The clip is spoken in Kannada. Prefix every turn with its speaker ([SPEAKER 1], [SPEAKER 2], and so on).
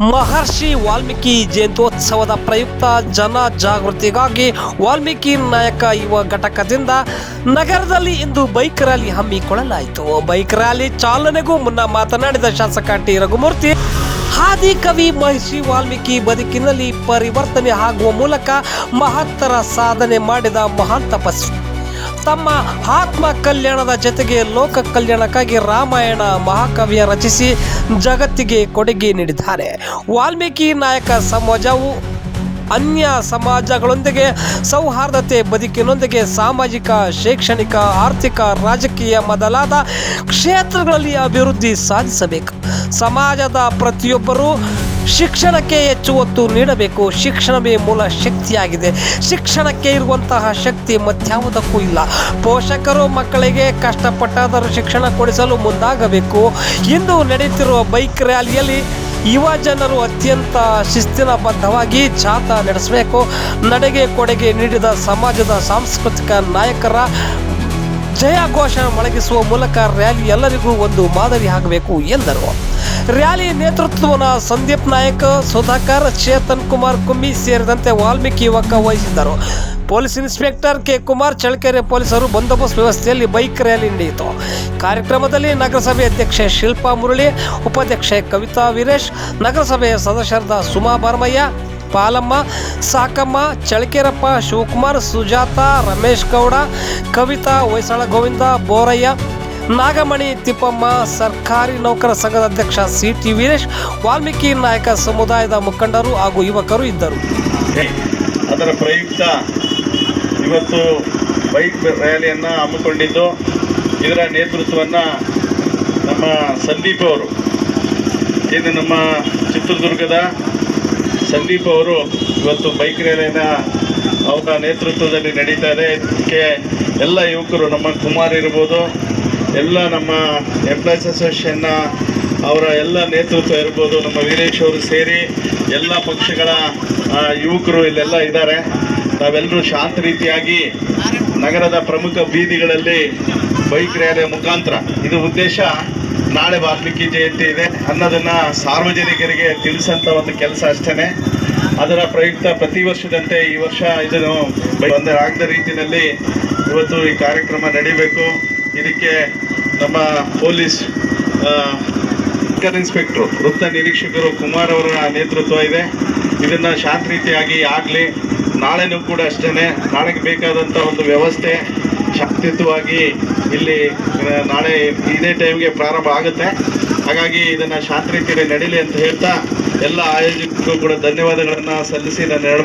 [SPEAKER 1] ಮಹರ್ಷಿ ವಾಲ್ಮೀಕಿ ಜಯಂತ್ಯೋತ್ಸವದ ಪ್ರಯುಕ್ತ ಜನ ಜಾಗೃತಿಗಾಗಿ ವಾಲ್ಮೀಕಿ ನಾಯಕ ಯುವ ಘಟಕದಿಂದ ನಗರದಲ್ಲಿ ಇಂದು ಬೈಕ್ ರ್ಯಾಲಿ ಹಮ್ಮಿಕೊಳ್ಳಲಾಯಿತು. ಬೈಕ್ ರ್ಯಾಲಿ ಚಾಲನೆಗೂ ಮುನ್ನ ಮಾತನಾಡಿದ ಶಾಸಕ ಟಿ. ರಘುಮೂರ್ತಿ, ಹಾದಿ ಕವಿ ಮಹರ್ಷಿ ವಾಲ್ಮೀಕಿ ಬದುಕಿನಲ್ಲಿ ಪರಿವರ್ತನೆ ಆಗುವ ಮೂಲಕ ಮಹತ್ತರ ಸಾಧನೆ ಮಾಡಿದ ಮಹಾನ್ ತಪಸ್ವಿ. ತಮ್ಮ ಆತ್ಮ ಕಲ್ಯಾಣದ ಜೊತೆಗೆ ಲೋಕ ಕಲ್ಯಾಣಕ್ಕಾಗಿ ರಾಮಾಯಣ ಮಹಾಕಾವ್ಯ ರಚಿಸಿ ಜಗತ್ತಿಗೆ ಕೊಡುಗೆ ನೀಡಿದ್ದಾರೆ. ವಾಲ್ಮೀಕಿ ನಾಯಕ ಸಮಾಜವು ಅನ್ಯ ಸಮಾಜಗಳೊಂದಿಗೆ, ಸೌಹಾರ್ದತೆ ಬದುಕಿನೊಂದಿಗೆ, ಸಾಮಾಜಿಕ, ಶೈಕ್ಷಣಿಕ, ಆರ್ಥಿಕ, ರಾಜಕೀಯ ಮೊದಲಾದ ಕ್ಷೇತ್ರಗಳಲ್ಲಿ ಅಭಿವೃದ್ಧಿ ಸಾಧಿಸಬೇಕು. ಸಮಾಜದ ಪ್ರತಿಯೊಬ್ಬರೂ ಶಿಕ್ಷಣಕ್ಕೆ ಹೆಚ್ಚು ಒತ್ತು ನೀಡಬೇಕು. ಶಿಕ್ಷಣವೇ ಮೂಲ ಶಕ್ತಿಯಾಗಿದೆ. ಶಿಕ್ಷಣಕ್ಕೆ ಇರುವಂತಹ ಶಕ್ತಿ ಮತ್ಯಾವುದಕ್ಕೂ ಇಲ್ಲ. ಪೋಷಕರು ಮಕ್ಕಳಿಗೆ ಕಷ್ಟಪಟ್ಟಾದರೂ ಶಿಕ್ಷಣ ಕೊಡಿಸಲು ಮುಂದಾಗಬೇಕು. ಇಂದು ನಡೆಯುತ್ತಿರುವ ಬೈಕ್ ರ್ಯಾಲಿಯಲ್ಲಿ ಯುವ ಜನರು ಅತ್ಯಂತ ಶಿಸ್ತಿನಬದ್ಧವಾಗಿ ಜಾಥಾ ನಡೆಸಬೇಕು. ನಡೆಗೆ ಕೊಡುಗೆ ನೀಡಿದ ಸಮಾಜದ ಸಾಂಸ್ಕೃತಿಕ ನಾಯಕರ ಜಯ ಘೋಷ ಮೊಳಗಿಸುವ ಮೂಲಕ ರ್ಯಾಲಿ ಎಲ್ಲರಿಗೂ ಒಂದು ಮಾದರಿ ಆಗಬೇಕು ಎಂದರು. ರ್ಯಾಲಿ ನೇತೃತ್ವನ ಸಂದೀಪ್ ನಾಯಕ್, ಸುಧಾಕರ್, ಚೇತನ್ ಕುಮಾರ್ ಕುಮ್ಮಿ ಸೇರಿದಂತೆ ವಾಲ್ಮೀಕಿ ಯುವಕ ವಹಿಸಿದ್ದರು. Police inspector K Kumar Challakere ಪೊಲೀಸರು ಬಂದೋಬಸ್ತ್ ವ್ಯವಸ್ಥೆಯಲ್ಲಿ ಬೈಕ್ ರ್ಯಾಲಿ ನಡೆಯಿತು. ಕಾರ್ಯಕ್ರಮದಲ್ಲಿ ನಗರಸಭೆ ಅಧ್ಯಕ್ಷೆ ಶಿಲ್ಪಾ ಮುರಳಿ, ಉಪಾಧ್ಯಕ್ಷೆ ಕವಿತಾ ವೀರೇಶ್, ನಗರಸಭೆಯ ಸದಸ್ಯರಾದ ಸುಮಾ ಬರ್ಮಯ್ಯ, ಪಾಲಮ್ಮ ಸಾಕಮ್ಮ ಚಳಕೆರಪ್ಪ ಶಿವಕುಮಾರ್, ಸುಜಾತ, ರಮೇಶ್ ಗೌಡ, ಕವಿತಾ, ಹೊಯ್ಸಳ ಗೋವಿಂದ, ಬೋರಯ್ಯ, ನಾಗಮಣಿ, ತಿಪ್ಪಮ್ಮ, ಸರ್ಕಾರಿ ನೌಕರ ಸಂಘದ ಅಧ್ಯಕ್ಷ ಸಿ ಟಿ ವೀರೇಶ್, ವಾಲ್ಮೀಕಿ ನಾಯಕ ಸಮುದಾಯದ ಮುಖಂಡರು ಹಾಗೂ ಯುವಕರು ಇದ್ದರು.
[SPEAKER 2] ಅದರ ಪ್ರಯುಕ್ತ ಇವತ್ತು ಬೈಕ್ ರ್ಯಾಲಿಯನ್ನು ಹಮ್ಮಿಕೊಂಡಿದ್ದು ಇದರ ನೇತೃತ್ವವನ್ನು ನಮ್ಮ ಸಂದೀಪ್ ಅವರು. ಇದು ನಮ್ಮ ಚಿತ್ರದುರ್ಗದ ಸಂದೀಪ್ ಅವರು ಇವತ್ತು ಬೈಕ್ ರ್ಯಾಲಿನ ಅವರ ನೇತೃತ್ವದಲ್ಲಿ ನಡೀತಾ ಇದೆ. ಇದಕ್ಕೆ ಎಲ್ಲ ಯುವಕರು, ನಮ್ಮ ಕುಮಾರ್ ಇರ್ಬೋದು, ಎಲ್ಲ ನಮ್ಮ ಎಂಪ್ಲಾಯ್ಸ್ ಅಸೋಸಿಯೇಷನ್ನ ಅವರ ಎಲ್ಲ ನೇತೃತ್ವ ಇರ್ಬೋದು, ನಮ್ಮ ವೀರೇಶ್ ಅವರು ಸೇರಿ ಎಲ್ಲ ಪಕ್ಷಗಳ ಯುವಕರು ಇಲ್ಲೆಲ್ಲ ಇದ್ದಾರೆ. ನಾವೆಲ್ಲರೂ ಶಾಂತ ರೀತಿಯಾಗಿ ನಗರದ ಪ್ರಮುಖ ಬೀದಿಗಳಲ್ಲಿ ಬೈಕ್ ರ್ಯಾಲಿಯ ಮುಖಾಂತರ. ಇದು ಉದ್ದೇಶ. ನಾಳೆ ವಾಲ್ಮೀಕಿ ಜಯಂತಿ ಇದೆ. ಅನ್ನೋದನ್ನು ಸಾರ್ವಜನಿಕರಿಗೆ ತಿಳಿಸಂಥ ಒಂದು ಕೆಲಸ ಅಷ್ಟೇ ಅದರ ಪ್ರಯುಕ್ತ ಪ್ರತಿ ವರ್ಷದಂತೆ ಈ ವರ್ಷ ಇದನ್ನು ಒಂದೇ ಆಗದ ರೀತಿಯಲ್ಲಿ ಇವತ್ತು ಈ ಕಾರ್ಯಕ್ರಮ ನಡೀಬೇಕು. ಇದಕ್ಕೆ ನಮ್ಮ ಪೊಲೀಸ್ ಸರ್ಕಲ್ ಇನ್ಸ್ಪೆಕ್ಟ್ರು, ವೃತ್ತ ನಿರೀಕ್ಷಕರು ಕುಮಾರ್ ಅವರ ನೇತೃತ್ವ ಇದೆ. ಇದನ್ನು ಶಾಂತ ರೀತಿಯಾಗಿ ಆಗಲಿ. ನಾಳೆನೂ ಕೂಡ ಅಷ್ಟೇ ನಾಳೆಗೆ ಬೇಕಾದಂಥ ಒಂದು ವ್ಯವಸ್ಥೆ. ಶಾಂತಿಯುತವಾಗಿ ಇಲ್ಲಿ ನಾಳೆ ಇದೇ ಟೈಮ್ಗೆ ಪ್ರಾರಂಭ ಆಗುತ್ತೆ. ಹಾಗಾಗಿ ಇದನ್ನ ಶಾಂತ ರೀತಿಯಲ್ಲಿ ನಡೀಲಿ ಅಂತ ಹೇಳ್ತಾ ಎಲ್ಲ ಆಯೋಜಕರು ಕೂಡ ಧನ್ಯವಾದಗಳನ್ನು ಸಲ್ಲಿಸಿ ನಾನು ಎರಡು